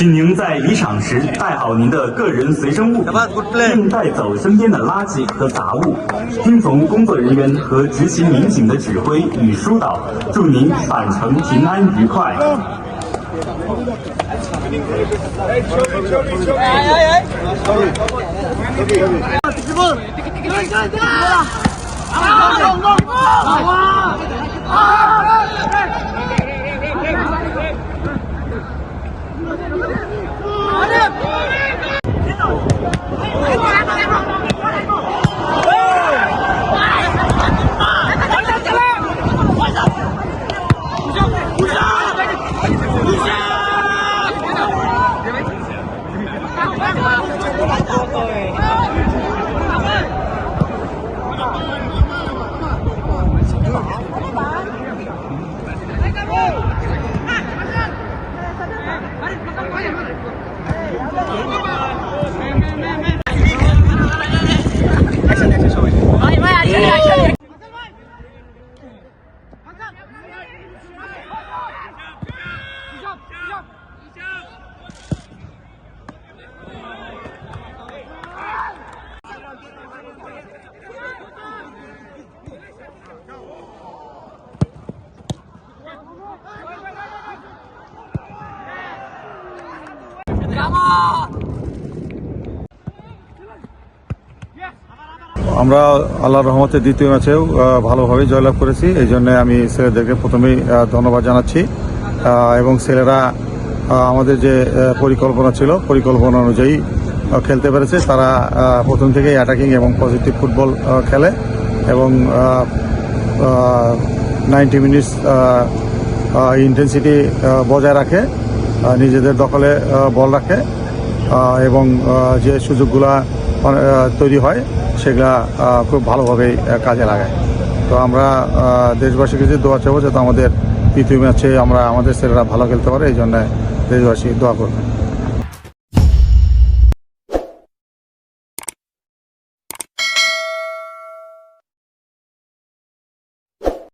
请您在离场时带好您的个人随身物品，并带走身边的垃圾和杂物，听从工作人员和执勤民警的指挥与疏导。祝您返程平安愉快。Go! 네, 네, 네, 네. আমরা আল্লাহর রহমতের দ্বিতীয় ম্যাচেও ভালোভাবে জয়লাভ করেছি। এই জন্য আমি ছেলেদেরকে প্রথমেই ধন্যবাদ জানাচ্ছি। এবং ছেলেরা আমাদের যে পরিকল্পনা ছিল, পরিকল্পনা অনুযায়ী খেলতে পেরেছে। তারা প্রথম থেকেই অ্যাটাকিং এবং পজিটিভ ফুটবল খেলে। এবং নাইনটি মিনিটস ইন্টেন্সিটি বজায় রাখে। নিজেদের দখলে বল রাখে এবং যে সুযোগগুলা তৈরি হয়, সেগুলা খুব ভালোভাবেই কাজে লাগায়। তো আমরা দেশবাসীকে যে দোয়া চাবো যাতে আমাদের তৃতীয় ম্যাচে আমরা, আমাদের ছেলেরা ভালো খেলতে পারে, এই জন্য দেশবাসী দোয়া করবেন